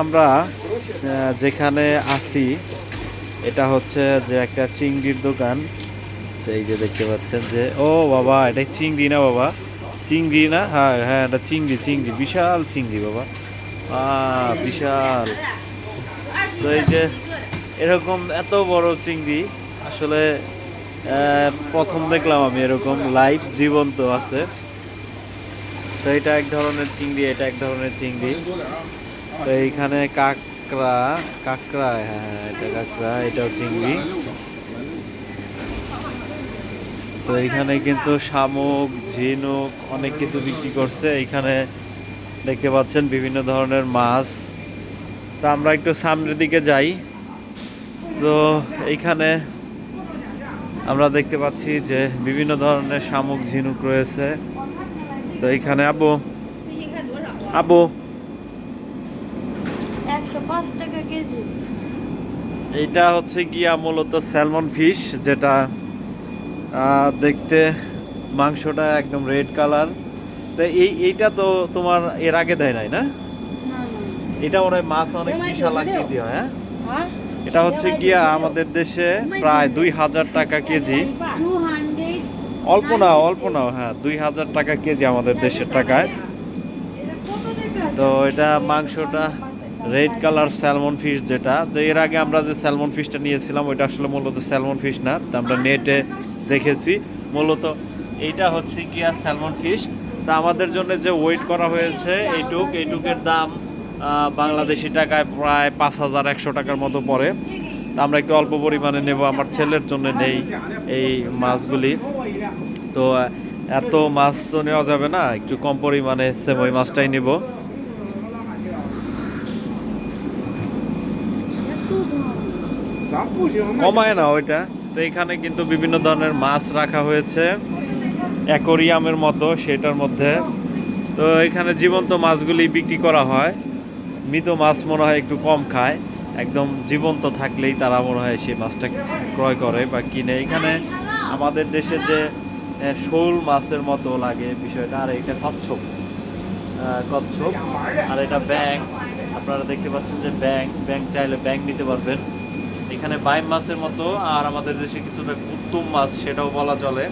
আমরা যেখানে আছি, এটা হচ্ছে যে একটা চিংড়ির দোকান। এই যে দেখতে পাচ্ছেন যে, ও বাবা, এটা চিংড়ি না বাবা? চিংড়ি না? হ্যাঁ হ্যাঁ এটা চিংড়ি চিংড়ি, বিশাল চিংড়ি বাবা। বিশাল। তো এই যে, এরকম এত বড় চিংড়ি, আসলে প্রথম দেখলাম আমি এরকম লাইভ জীবন্ত আছে। তো এটা এক ধরনের চিংড়ি, এটা এক ধরনের চিংড়ি। তো এইখানে কাঁকড়া কাঁকড়া হ্যাঁ এটা কাঁকড়া, এটাও চিংড়ি। তো এইখানে কিন্তু শামুক, ঝিনুক অনেক কিছু বিক্রি করছে। এইখানে দেখতে পাচ্ছেন বিভিন্ন ধরনের মাছ। তো আমরা একটু সামনের দিকে যাই। তো এইখানে আমরা দেখতে পাচ্ছি যে বিভিন্ন ধরনের শামুক, ঝিনুক রয়েছে। তো এইখানে আবু আবু একশো পাঁচ টাকা কেজি। এইটা হচ্ছে গিয়া মূলত স্যালমন ফিশ যেটা দেখতে মাংসটা একদম রেড কালার। তো এই এইটা তো তোমার এর আগে দেয় নাই না? এটা মনে হয় মাছ অনেক বিশাল আকৃতি হয় হ্যাঁ? হ্যাঁ। এটা হচ্ছে গিয়া আমাদের দেশে প্রায় দুই হাজার টাকা কেজি। অল্প না অল্প না হ্যাঁ দুই হাজার টাকা কেজি আমাদের দেশের টাকায়। তো এটা মাংসটা রেড কালার স্যালমন ফিশ যেটা, তো এর আগে আমরা যে স্যালমন ফিশটা নিয়েছিলাম, ওইটা আসলে মূলত স্যালমন ফিশ না, তো আমরা নেটে দেখেছি। মূলত এইটা হচ্ছে কি আর স্যালমন ফিশ। তা আমাদের জন্য যে ওয়েট করা হয়েছে এইটুক, এইটুকের দাম বাংলাদেশি টাকায় প্রায় পাঁচ হাজার একশো টাকার মতো পড়ে। তা আমরা একটু অল্প পরিমাণে নেব, আমার ছেলের জন্য নেই এই মাছগুলি। তো, এত মাছ তো নেওয়া যাবে না, একটু কম পরিমাণে সেম ওই মাছটাই নেব। কমায় না ওইটা। তো এখানে কিন্তু বিভিন্ন ধরনের মাছ রাখা হয়েছে। অ্যাকোরিয়ামের মতো সেটার মধ্যে। তো এখানে জীবন্ত মাছগুলি বিক্রি করা হয়। মৃত মাছ মনে হয় একটু কম খায়। একদম জীবন্ত থাকলেই তারা মনে হয় সেই মাছটা ক্রয় করে বা কিনে। এখানে আমাদের দেশে যে শোল মাছের মতো লাগে বিষয়টা, আর এটা কচ্ছপ। কচ্ছপ। আর এটা ব্যাং আপনারা দেখতে পাচ্ছেন যে ব্যাং ব্যাং চাইলে ব্যাং নিতে পারবেন। এখানে বাইম মাছের মতো, আর আমাদের দেশে কিছুটা কুতুম মাছ, সেটাও বলা চলে।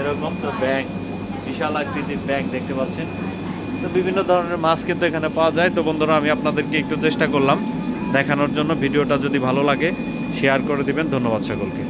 এরকম তো ব্যাং বিশাল আকৃতির ব্যাং দেখতে পাচ্ছেন। তো বিভিন্ন ধরনের মাছ কিন্তু এখানে পাওয়া যায়। তো বন্ধুরা, আমি আপনাদেরকে একটু চেষ্টা করলাম দেখানোর জন্য। ভিডিওটা যদি ভালো লাগে শেয়ার করে দিবেন। ধন্যবাদ সকলকে।